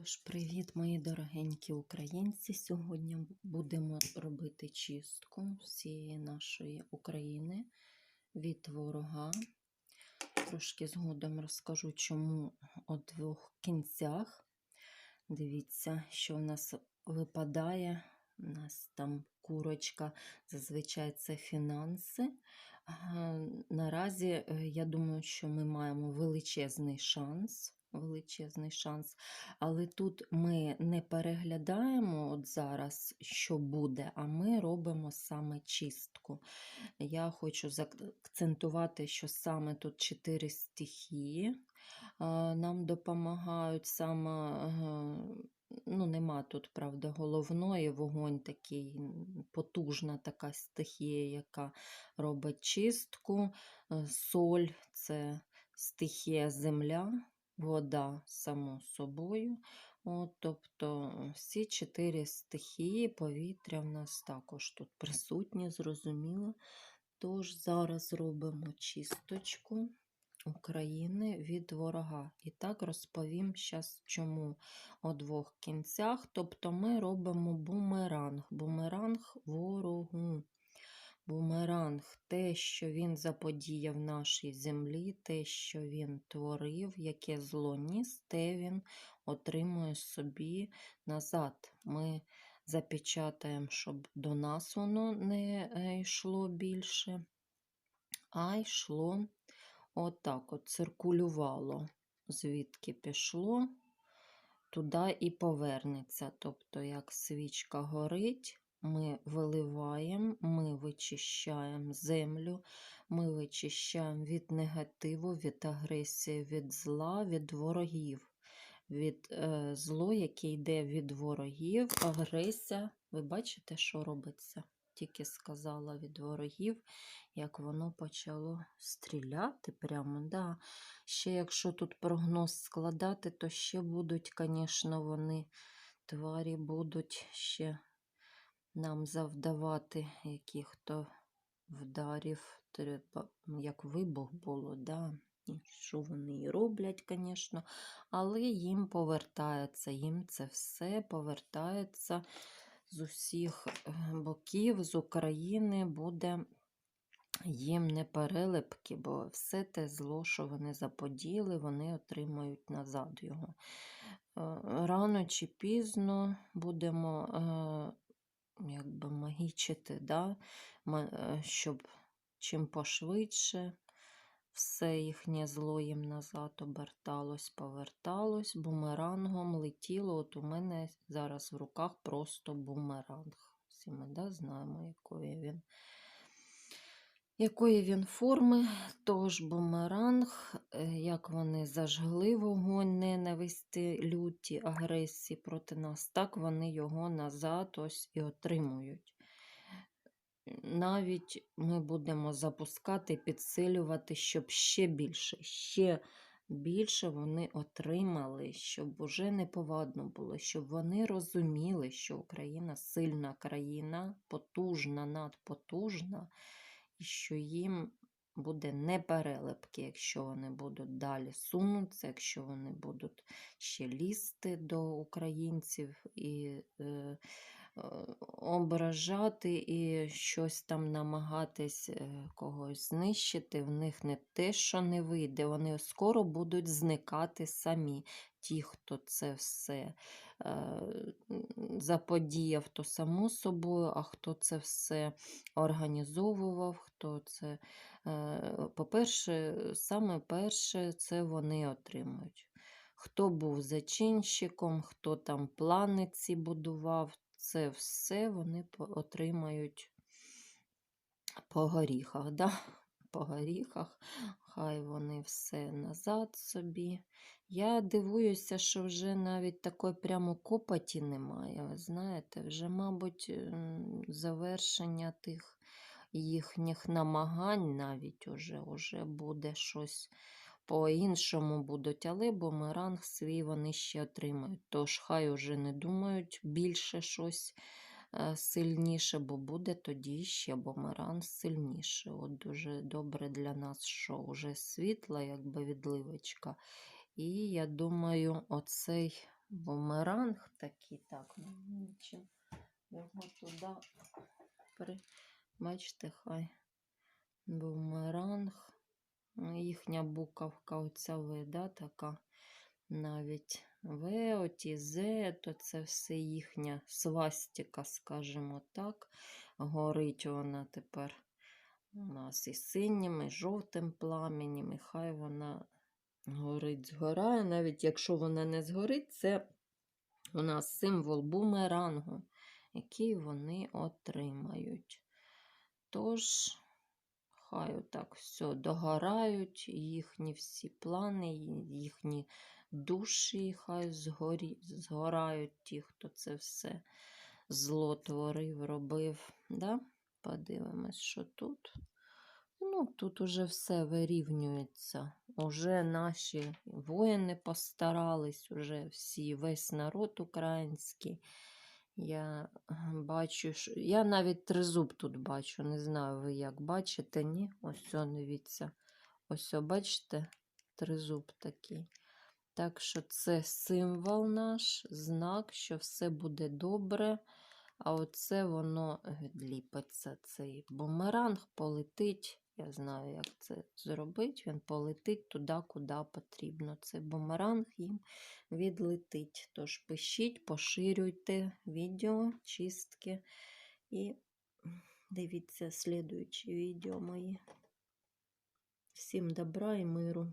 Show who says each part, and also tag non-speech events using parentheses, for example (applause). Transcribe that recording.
Speaker 1: Тож, привіт, мої дорогенькі українці. Сьогодні будемо робити чистку всієї нашої України від ворога. Трошки згодом розкажу, чому о двох кінцях. Дивіться, що в нас випадає. У нас там курочка, зазвичай це фінанси. Наразі е, я думаю, що ми маємо величезний шанс. Величезний шанс. Але тут ми не переглядаємо от зараз, що буде, а ми робимо саме чистку. Я хочу заакцентувати, що саме тут чотири стихії нам допомагають. Саме, ну, нема тут, правда, головної вогонь такий, потужна така стихія, яка робить чистку. Е, Соль це стихія земля вода само собою. От, тобто всі чотири стихії повітря в нас також тут присутні, зрозуміло. Тож зараз робимо чисточку України від ворога. І так розповім зараз, чому о двох кінцях. Тобто ми робимо бумеранг, бумеранг ворогу. Бумеранг, те, що він заподіяв нашій землі, те, що він творив, яке зло ніс, те він отримує собі назад. Ми запечатаємо, щоб до нас воно не е, йшло більше, а йшло отак, от циркулювало, звідки пішло, туди і повернеться. Тобто, як свічка горить. Ми виливаємо, ми вичищаємо землю, ми вичищаємо від негативу, від агресії, від зла, від ворогів, від е, зло, яке йде від ворогів, агресія. Ви бачите, що робиться? Тільки сказала від ворогів, як воно почало стріляти прямо. Да. Ще якщо тут прогноз складати, то ще будуть, звісно, вони тварі будуть ще нам завдавати яких-то вдарів, треба, як вибух було, да? і що вони і роблять, звісно, але їм повертається, їм це все повертається з усіх е, боків, з України буде їм не перелепки, бо все те зло, що вони заподіли, вони отримають назад його. Е, Рано чи пізно будемо е, якби магічити, да? е, щоб чим пошвидше все їхнє зло їм назад оберталось, поверталось, бумерангом летіло. От у мене зараз в руках просто бумеранг. Всі ми да, знаємо, якої він. Якої він форми, тож бумеранг, е, як вони зажгли вогонь ненависті, люті, агресії проти нас, так вони його назад ось і отримують. Навіть ми будемо запускати, підсилювати, щоб ще більше, ще більше вони отримали, щоб уже неповадно було, щоб вони розуміли, що Україна сильна країна, потужна, надпотужна що їм буде не перелепки, якщо вони будуть далі сунутися, якщо вони будуть ще лізти до українців і е, ображати і щось там намагатись е, когось знищити, в них не те, що не вийде, вони скоро будуть зникати самі. Ті, хто це все е, заподіяв, то само собою, а хто це все організовував, хто це, е, по-перше, саме перше, це вони отримують. Хто був зачинщиком, хто там плани ці будував, це все вони отримають по горіхах. Да? (laughs) По горіхах, хай вони все назад собі. Я дивуюся, що вже навіть такої прямо копоті немає. Ви знаєте, вже, мабуть, завершення тих їхніх намагань навіть уже, уже буде щось по-іншому будуть, але бумеранг свій вони ще отримають. Тож хай уже не думають більше щось е, сильніше, бо буде тоді ще бумеранг сильніше. От дуже добре для нас, що вже світла, якби відливочка. І я думаю, оцей бумеранг такий. Так, ну, нічим його туди при... Бачите, хай бумеранг. Їхня буковка оця В, да, така. Навіть В, оті З, то це все їхня свастика, скажімо так. Горить вона тепер у нас і синім, і жовтим пламенем, і хай вона горить, згорає. Навіть якщо вона не згорить, це у нас символ бумерангу, який вони отримають. Тож, хай отак все догорають, їхні всі плани, їхні душі, хай згорі, згорають ті, хто це все зло творив, робив. Да? Подивимось, що тут. Ну, тут уже все вирівнюється. Уже наші воїни постарались, уже всі, весь народ український. Я е, бачу, що... я навіть тризуб тут бачу. Не знаю, ви як бачите, ні? Ось о, дивіться. Ось, о, бачите, тризуб такий. Так що це символ наш, знак, що все буде добре. А оце воно відліпиться. Цей бумеранг полетить. Я знаю, як це зробити. Він полетить туди, куди потрібно. Цей бумеранг їм відлетить. Тож пишіть, поширюйте відео, чистки і дивіться слідуючі відео мої. Всім добра і миру.